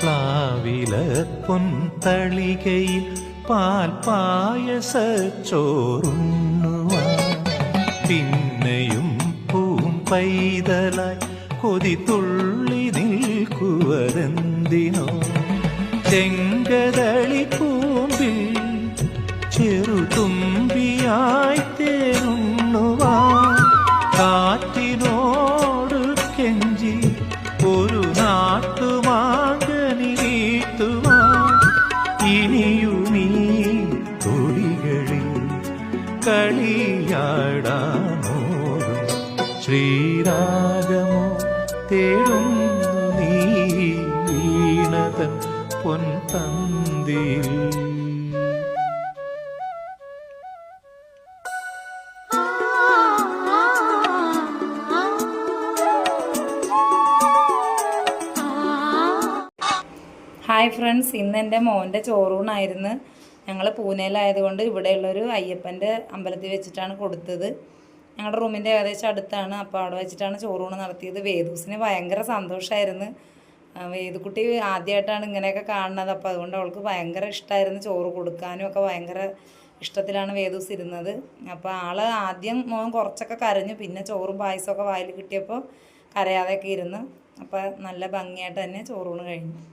പ്ലാവില പൊന്തളികയിൽ പാൽ പായസ ചോറുണ്ണുവ പിന്നെയും പൂം പൈതലായി കൊതി തുള്ളി നിൽക്കുവരെന്തിനോ ചെങ്കതളി പൂമ്പിൽ ചെറുതുമ്പിയായി തേരുണ്ണുവാൻ കാറ്റിനോട് കെഞ്ചി ഒരു നാട്ടുമാങ്കനി കളിയാടാനോടും ശ്രീരാഗമോ തേടുന്നു നീ വീണതൻ പൊൻതന്തിയിൽ ഹായ് ഫ്രണ്ട്സ് ഇന്ന് എന്റെ മോന്റെ ചോറൂണായിരുന്നു. ഞങ്ങൾ പൂനെയിലായതുകൊണ്ട് ഇവിടെയുള്ളൊരു അയ്യപ്പന്റെ അമ്പലത്തിൽ വെച്ചിട്ടാണ് കൊടുത്തത്. ഞങ്ങളുടെ റൂമിന്റെ ഏകദേശം അടുത്താണ്. അപ്പോൾ അവിടെ വെച്ചിട്ടാണ് ചോറൂണ് നടത്തിയത്. വേദൂസിന് ഭയങ്കര സന്തോഷമായിരുന്നു. വേദുക്കുട്ടി ആദ്യമായിട്ടാണ് ഇങ്ങനെയൊക്കെ കാണുന്നത്. അപ്പോൾ അതുകൊണ്ട് അവൾക്ക് ഭയങ്കര ഇഷ്ടമായിരുന്നു ചോറ് കൊടുക്കാനും ഒക്കെ. ഭയങ്കര ഇഷ്ടത്തിലാണ് വേദൂസ് ഇരുന്നത്. അപ്പോൾ ആൾ ആദ്യം മോൻ കുറച്ചൊക്കെ കരഞ്ഞു. പിന്നെ ചോറും പായസമൊക്കെ വായിൽ കിട്ടിയപ്പോൾ കരയാതെയൊക്കെ ഇരുന്ന്. അപ്പോൾ നല്ല ഭംഗിയായിട്ട് തന്നെ ചോറൂണ് കഴിഞ്ഞു.